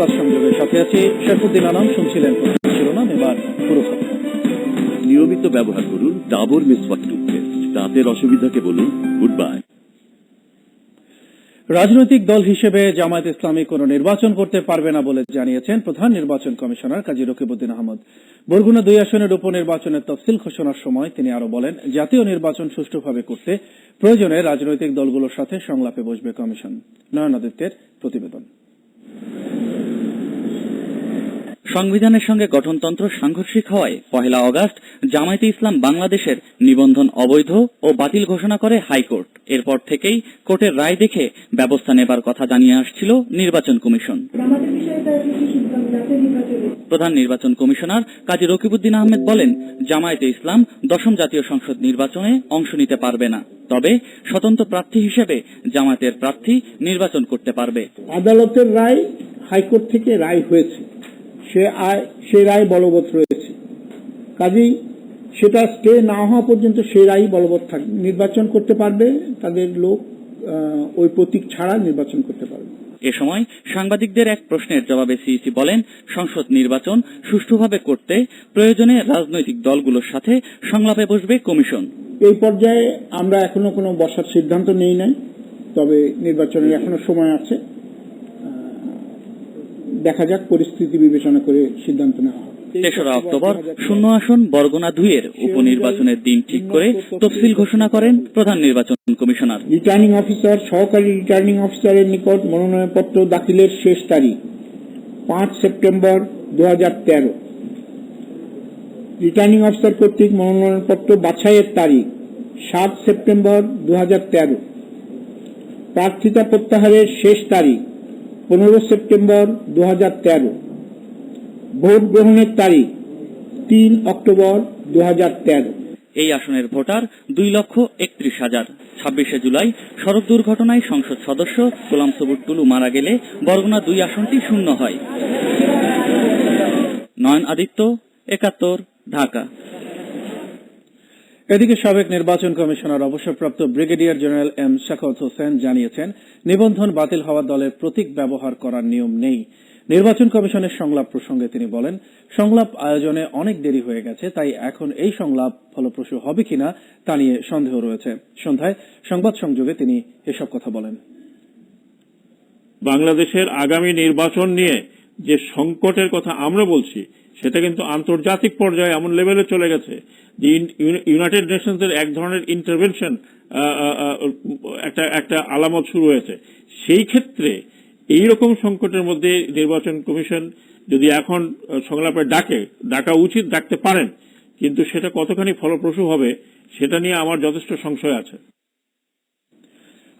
সংযোগের সাথে আছি শেফুদ্দিন আনাম শুনছিলেন শিরোনাম এবার পুরো নিয়মিত ব্যবহার করুন ডাবর মেসওয়াক টুথপেস্ট। দাঁতের অসুবিধাকে বলুন গুড বাই রাজনৈতিক দল হিসেবে জামায়াত ইসলামী কোন নির্বাচন করতে পারবে না বলে জানিয়েছেন প্রধান নির্বাচন কমিশনার কাজী রকিবউদ্দিন আহমদ। বরগুনা দুই আসনের উপনির্বাচনের তফসিল ঘোষণার সময় তিনি আরও বলেন জাতীয় নির্বাচন সুষ্ঠুভাবে করতে প্রয়োজনে রাজনৈতিক দলগুলোর সাথে সংলাপে বসবে কমিশন। নয়নাদিত্যের প্রতিবেদন। সংবিধানের সঙ্গে গঠনতন্ত্র সাংঘর্ষিক হওয়ায় পহেলা অগাস্ট জামায়াতে ইসলাম বাংলাদেশের নিবন্ধন অবৈধ ও বাতিল ঘোষণা করে হাইকোর্ট। এরপর থেকেই কোর্টের রায় দেখে ব্যবস্থা নেবার কথা জানিয়ে আসছিল নির্বাচন কমিশন। প্রধান নির্বাচন কমিশনার কাজী রকিবউদ্দিন আহমেদ বলেন জামায়াতে ইসলাম দশম জাতীয় সংসদ নির্বাচনে অংশ নিতে পারবে না। তবে স্বতন্ত্র প্রার্থী হিসেবে জামায়াতের প্রার্থী নির্বাচন করতে পারবে। আদালতের রায় হাইকোর্ট থেকে রায় হয়েছে। সে আয় সে রায় বলবৎ রয়েছে। কাজেই সেটা স্টে না হওয়া পর্যন্ত সেই রায় বলবৎ থাকবে নির্বাচন করতে পারবে তাদের লোক ওই প্রতীক ছাড়া নির্বাচন করতে পারবে। এ সময় সাংবাদিকদের এক প্রশ্নের জবাবে সিইসি বলেন সংসদ নির্বাচন সুষ্ঠুভাবে করতে প্রয়োজনে রাজনৈতিক দলগুলোর সাথে সংলাপে বসবে কমিশন। এই পর্যায়ে আমরা এখনও কোনো বসার সিদ্ধান্ত নেই নাই তবে নির্বাচনের এখনও সময় আছে। দেখা যাক পরিস্থিতি বিবেচনা করে সিদ্ধান্ত নেওয়া হবে। তেসরা অক্টোবর শূন্য আসন বরগুনা দুইয়ের উপনির্বাচনের দিন ঠিক করে তফসিল ঘোষণা করেন প্রধান নির্বাচন কমিশনার। রিটার্নিং অফিসার সহকারী রিটার্নিং অফিসারের নিকট মনোনয়নপত্র দাখিলের শেষ তারিখ পাঁচ সেপ্টেম্বর দু রিটার্নিং অফিসার কর্তৃক মনোনয়নপত্র বাছাইয়ের তারিখ সাত সেপ্টেম্বর দু প্রার্থিতা প্রত্যাহারের শেষ তারিখ পনেরো সেপ্টেম্বর দু হাজার তেরো। ভোট গ্রহণের তারিখ তিন অক্টোবর দু হাজার তেরো। এই আসনের ভোটার দুই লক্ষ একত্রিশ হাজার। ছাব্বিশে জুলাই সড়ক দুর্ঘটনায় সংসদ সদস্য গোলাম সবুর টুলু মারা গেলে বরগুনা দুই আসনটি শূন্য হয়। নয়ন আদিত্য, একাত্তর, ঢাকা। এদিকে সাবেক নির্বাচন কমিশনার, অবসরপ্রাপ্ত ব্রিগেডিয়ার জেনারেল এম শাকত হোসেন জানিয়েছেন, নিবন্ধন বাতিল হওয়া দলের প্রতীক ব্যবহার করার নিয়ম নেই। নির্বাচন কমিশনের সংলাপ প্রসঙ্গে তিনি বলেন, সংলাপ আয়োজনে অনেক দেরি হয়ে গেছে, তাই এখন এই সংলাপ ফলপ্রসূ হবে কিনা তা নিয়ে সন্দেহ রয়েছে। সন্ধ্যায় সংবাদ সংযোগে তিনি এসব কথা বলেন। বাংলাদেশের আগামী নির্বাচন নিয়ে যে সংকটের কথা আমরা বলছি, সেটা কিন্তু আন্তর্জাতিক পর্যায়ে এমন লেভেলে চলে গেছে যে ইউ- ইউনাইটেড নেশনসের এক ধরনের ইন্টারভেনশন একটা একটা আলামত শুরু হয়েছে। সেই ক্ষেত্রে এই রকম সংকটের মধ্যে নির্বাচন কমিশন যদি এখন সংলাপে ডাকে, ডাকা উচিত, ডাকতে পারেন, কিন্তু সেটা কতখানি ফলপ্রসূ হবে, সেটা নিয়ে আমার যথেষ্ট সংশয় আছে।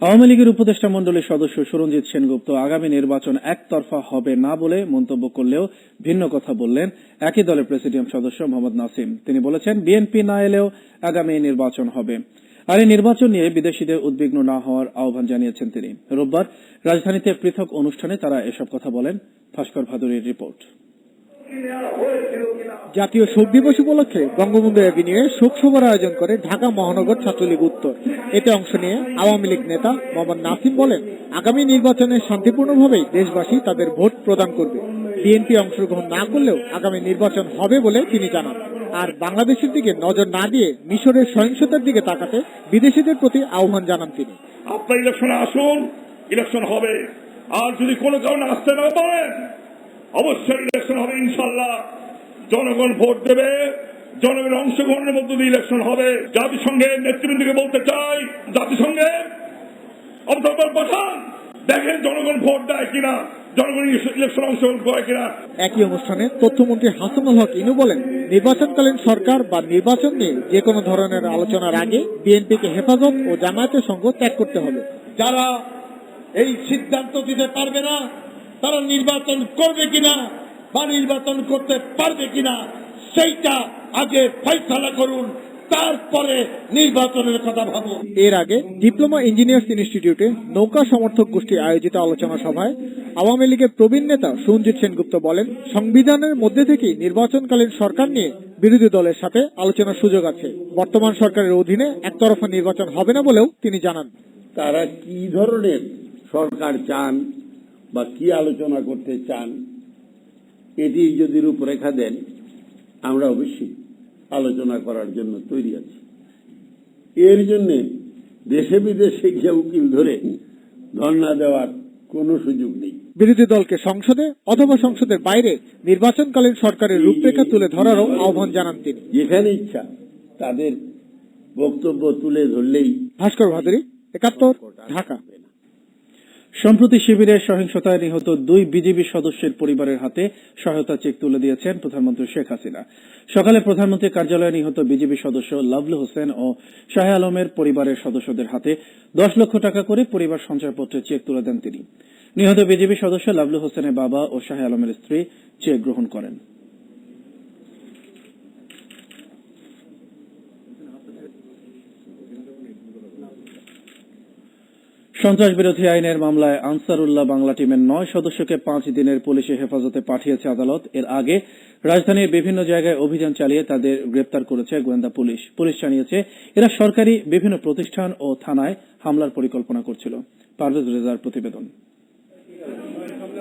আওয়ামী লীগের উপদেষ্টা মণ্ডলীর সদস্য সুরঞ্জিত সেনগুপ্ত আগামী নির্বাচন একতরফা হবে না বলে মন্তব্য করলেও ভিন্ন কথা বললেন একই দলের প্রেসিডিয়াম সদস্য মোহাম্মদ নাসিম। তিনি বলেছেন, বিএনপি না এলেও আগামী নির্বাচন হবে। আর এই নির্বাচন নিয়ে বিদেশিদের উদ্বিগ্ন না হওয়ার আহ্বান জানিয়েছেন তিনি। রোববার রাজধানীতে পৃথক অনুষ্ঠানে তারা এসব কথা বলেন। ভাস্কর ভাদুরীর রিপোর্ট। জাতীয় শোক দিবস উপলক্ষে বঙ্গবন্ধু অ্যাভিনিউয়ে শোক সভার আয়োজন করে ঢাকা মহানগর ছাত্রলীগ উত্তর। এতে অংশ নিয়ে আওয়ামী লীগ নেতা মোহাম্মদ নাসিম বলেন, আগামী নির্বাচনে শান্তিপূর্ণভাবেই দেশবাসী তাদের ভোট প্রদান করবে। বিএনপি অংশগ্রহণ না করলেও আগামী নির্বাচন হবে বলে তিনি জানান। আর বাংলাদেশের দিকে নজর না দিয়ে মিশরের সহিংসতার দিকে তাকাতে বিদেশিদের প্রতি আহ্বান জানান তিনি। আপনার ইলেকশনে আসুন, ইলেকশন হবে। আর যদি কোনো কারণে আসতে না পারেন অবশ্যই ইলেকশন হবে ইনশাল্লাহ জনগণ ভোট দেবে জনগণের অংশগ্রহণের মধ্য দিয়ে ইলেকশন হবে। জাতিসংঘের নেতৃবৃন্দকে বলতে চাই জাতিসংঘে অবজারভার পাঠান দেখেন জনগণ ভোট দেয় কিনা জনগণ ইলেকশন অংশগ্রহণ করে কিনা। একই অনুষ্ঠানে তথ্যমন্ত্রী হাসানুল হক ইনু বলেন নির্বাচনকালীন সরকার বা নির্বাচন নিয়ে যে কোনো ধরনের আলোচনার আগে বিএনপিকে হেফাজত ও জামায়াতের সঙ্গ ত্যাগ করতে হবে। যারা এই সিদ্ধান্ত দিতে পারবে না তারা নির্বাচন করবে কিনা বা নির্বাচন করতে পারবে কিনা সেইটা আগে ফয়সালা করুন তারপরে নির্বাচনের কথা ভাবুন। এর আগে ডিপ্লোমা ইঞ্জিনিয়ার্স ইনস্টিটিউটে নৌকা সমর্থক গোষ্ঠী আয়োজিত আলোচনা সভায় আওয়ামী লীগের প্রবীণ নেতা সঞ্জিত সেনগুপ্ত বলেন সংবিধানের মধ্যে থেকেই নির্বাচনকালীন সরকার নিয়ে বিরোধী দলের সাথে আলোচনার সুযোগ আছে। বর্তমান সরকারের অধীনে একতরফা নির্বাচন হবে না বলেও তিনি জানান। তারা কি ধরনের সরকার চান? বা কি আলোচনা করতে চান এটি যদি রূপরেখা দেন আমরা অবশ্যই আলোচনা করার জন্য তৈরি আছি। এর জন্য দেশে বিদেশে গিয়ে উকিল ধরে ধর্ণা দেওয়ার কোনো সুযোগ নেই। বিরোধী দলকে সংসদে অথবা সংসদের বাইরে নির্বাচনকালীন সরকারের রূপরেখা তুলে ধরারও আহ্বান জানান তিনি। যেখানে ইচ্ছা তাদের বক্তব্য তুলে ধরলেই ভাস্কর ভাদুরী একাত্তর ঢাকা। সম্প্রতি শিবিরের সহিংসতায় নিহত দুই বিজেপি সদস্যের পরিবারের হাতে সহায়তা চেক তুলে দিয়েছেন প্রধানমন্ত্রী শেখ হাসিনা। সকালে প্রধানমন্ত্রী কার্যালয়ে নিহত বিজেপি সদস্য লাভলু হোসেন ও শাহে আলমের পরিবারের সদস্যদের হাতে দশ লক্ষ টাকা করে পরিবার সঞ্চয়পত্রে চেক তুলে দেন তিনি। নিহত বিজেপি সদস্য লাভলু হোসেনের বাবা ও শাহে আলমের স্ত্রী চেক গ্রহণ করেন। সন্ত্রাস বিরোধী আইনের মামলায় আনসারুল্লাহ বাংলা টিমের নয় সদস্যকে পাঁচ দিনের পুলিশি হেফাজতে পাঠিয়েছে আদালত। এর আগে রাজধানীর বিভিন্ন জায়গায় অভিযান চালিয়ে তাদের গ্রেপ্তার করেছে গোয়েন্দা পুলিশ। পুলিশ জানিয়েছে, এরা সরকারি বিভিন্ন প্রতিষ্ঠান ও থানায় হামলার পরিকল্পনা করছিল। পারভেজ রেজার প্রতিবেদন।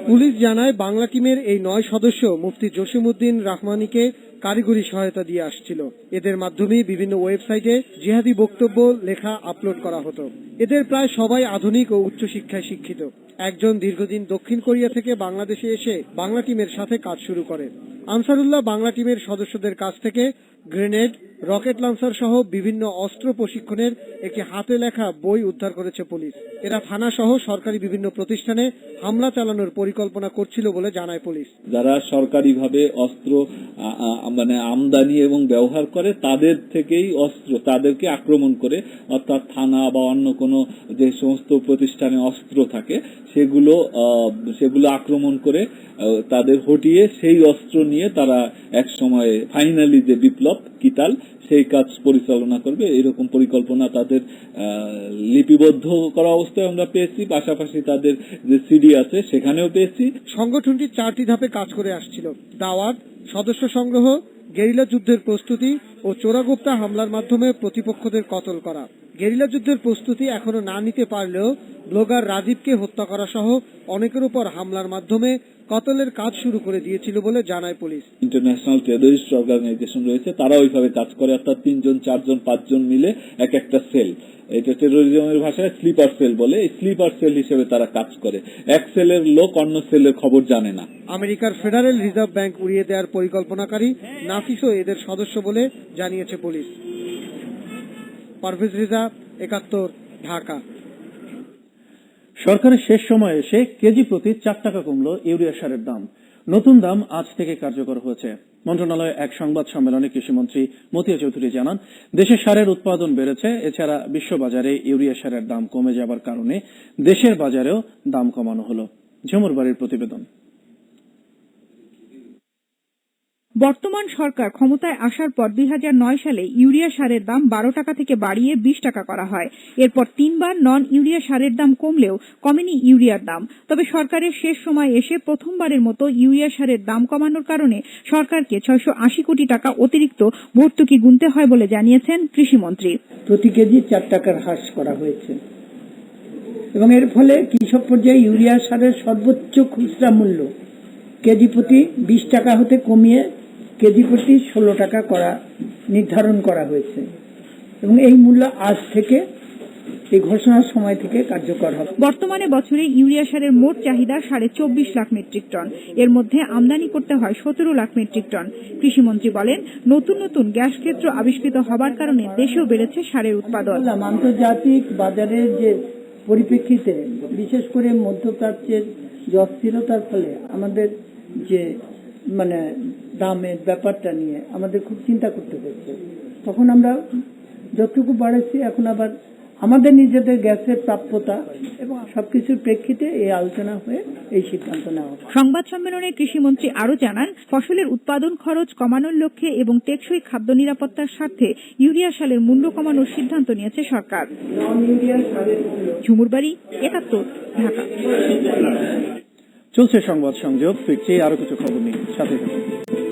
পুলিশ জানায়, বাংলা টিমের এই নয় সদস্য মুফতি জসিমউদ্দিন রাহমানিকে কারিগরি সহায়তা দিয়ে আসছিল। এদের মাধ্যমে বিভিন্ন ওয়েবসাইটে জিহাদি বক্তব্য, লেখা, আপলোড করা হতো। এদের প্রায় সবাই আধুনিক ও উচ্চশিক্ষায় শিক্ষিত। একজন দীর্ঘদিন দক্ষিণ কোরিয়া থেকে বাংলাদেশে এসে বাংলা টিমের সাথে কাজ শুরু করে। আনসারুল্লাহ বাংলা টিমের সদস্যদের কাছ থেকে গ্রেনেড, রকেট লঞ্চার সহ বিভিন্ন অস্ত্র প্রশিক্ষণের একটি হাতে লেখা বই উদ্ধার করেছে পুলিশ। এরা থানা সহ সরকারি বিভিন্ন প্রতিষ্ঠানে হামলা চালানোর পরিকল্পনা করছিল বলে জানায় পুলিশ। যারা সরকারিভাবে অস্ত্র মানে আমদানি এবং ব্যবহার করে, তাদের থেকেই অস্ত্র, তাদেরকে আক্রমণ করে, অর্থাৎ থানা বা অন্য কোনো যে সমস্ত প্রতিষ্ঠানে অস্ত্র থাকে, সেগুলো সেগুলো আক্রমণ করে তাদের হটিয়ে সেই অস্ত্র নিয়ে তারা এক সময় ফাইনালি যে বিপ্লব কিতাল সেই কাজ পরিচালনা করবে। এরকম পরিকল্পনা তাদের লিপিবদ্ধ করা অবস্থায় আমরা পেয়েছি। পাশাপাশি তাদের যে সিডি আছে, সেখানেও পেয়েছি। সংগঠনটি চারটি ধাপে কাজ করে আসছিল। দাওয়াত, সদস্য সংগ্রহ, গেরিলা যুদ্ধের প্রস্তুতি ও চোরাগোপ্তা হামলার মাধ্যমে প্রতিপক্ষদের কতল করা। গেরিলা যুদ্ধের প্রস্তুতি এখনও না নিতে পারলেও ব্লগার রাজীবকে হত্যা করা সহ অনেকের উপর হামলার মাধ্যমে কতলের কাজ শুরু করে দিয়েছিল বলে জানায় পুলিশ। ইন্টারন্যাশনাল টেরোরিস্ট অর্গানাইজেশন রয়েছে তারা ওইভাবে কাজ করে অর্থাৎ তিনজন চারজন পাঁচজন মিলে এক একটা সেল। এটা টেরোরিজমের ভাষায় স্লিপার সেল বলে এই স্লিপার সেল হিসেবে তারা কাজ করে। এক সেলের লোক অন্য সেলের খবর জানে না। আমেরিকার ফেডারেল রিজার্ভ ব্যাংক উড়িয়ে দেওয়ার পরিকল্পনাকারী নাফিসও এদের সদস্য বলে জানিয়েছে পুলিশ। পারভেজ রিজা একাত্তর, ঢাকা। সরকারের শেষ সময়ে এসে কেজি প্রতি চার টাকা কমল ইউরিয়া সারের দাম। নতুন দাম আজ থেকে কার্যকর হয়েছে। মন্ত্রণালয়ে এক সংবাদ সম্মেলনে কৃষিমন্ত্রী মতিয়া চৌধুরী জানান, দেশে সারের উৎপাদন বেড়েছে, এছাড়া বিশ্ববাজারে ইউরিয়া সারের দাম কমে যাবার কারণে দেশের বাজারেও দাম কমানো হলো। ঝুমুর বাড়ির প্রতিবেদন। বর্তমান সরকার ক্ষমতায় আসার পর দুই হাজার নয় সালে ইউরিয়া সারের দাম বারো টাকা থেকে বাড়িয়ে বিশ টাকা করা হয়। এরপর তিনবার নন ইউরিয়া সারের দাম কমলেও কমেনি ইউরিয়ার দাম। তবে সরকারের শেষ সময় এসে প্রথমবারের মতো ইউরিয়া সারের দাম কমানোর কারণে সরকারকে ছয়শো আশি কোটি টাকা অতিরিক্ত ভর্তুকি গুনতে হয় বলে জানিয়েছেন কৃষিমন্ত্রী। প্রতি কেজি চার টাকার হ্রাস করা হয়েছে। এবং এর ফলে কৃষক পর্যায়ে ইউরিয়া সারের সর্বোচ্চ খুচরা মূল্য কেজি প্রতি বিশ টাকা হতে কমিয়ে কেজি প্রতি ষোলো টাকা করা নির্ধারণ করা হয়েছে। এবং এই মূল্য আজ থেকে এই ঘোষণার সময় থেকে কার্যকর হবে। বর্তমানে বছরে ইউরিয়া সারের মোট চাহিদা সাড়ে চব্বিশ লাখ মেট্রিক টন। এর মধ্যে আমদানি করতে হয় সতেরো লাখ মেট্রিক টন। কৃষিমন্ত্রী বলেন নতুন নতুন গ্যাস ক্ষেত্র আবিষ্কৃত হবার কারণে দেশেও বেড়েছে সারের উৎপাদন। আন্তর্জাতিক বাজারের যে পরিপ্রেক্ষিতে বিশেষ করে মধ্যপ্রাচ্যের যে অস্থিরতার ফলে আমাদের যে মানে দামের ব্যাপারটা নিয়ে আমাদের খুব চিন্তা করতে হচ্ছে। তখন আমরা যতটুকু বাড়াচ্ছি এখন আবার আমাদের নিজেদের গ্যাসের প্রাপ্যতা এবং সবকিছুর প্রেক্ষিতে এই আলোচনা হয়ে এই সিদ্ধান্ত নেওয়া সংবাদ সম্মেলনে কৃষিমন্ত্রী আরও জানান ফসলের উৎপাদন খরচ কমানোর লক্ষ্যে এবং টেকসই খাদ্য নিরাপত্তার স্বার্থে ইউরিয়া সালের মূল্য কমানোর সিদ্ধান্ত নিয়েছে সরকার। মূল্য। ঝুমুরবাড়ি একাত্তর ঢাকা। চলছে সংবাদ সংযোগ ফিরছি আরও কিছু খবর নিয়ে। সাথে থাকুন।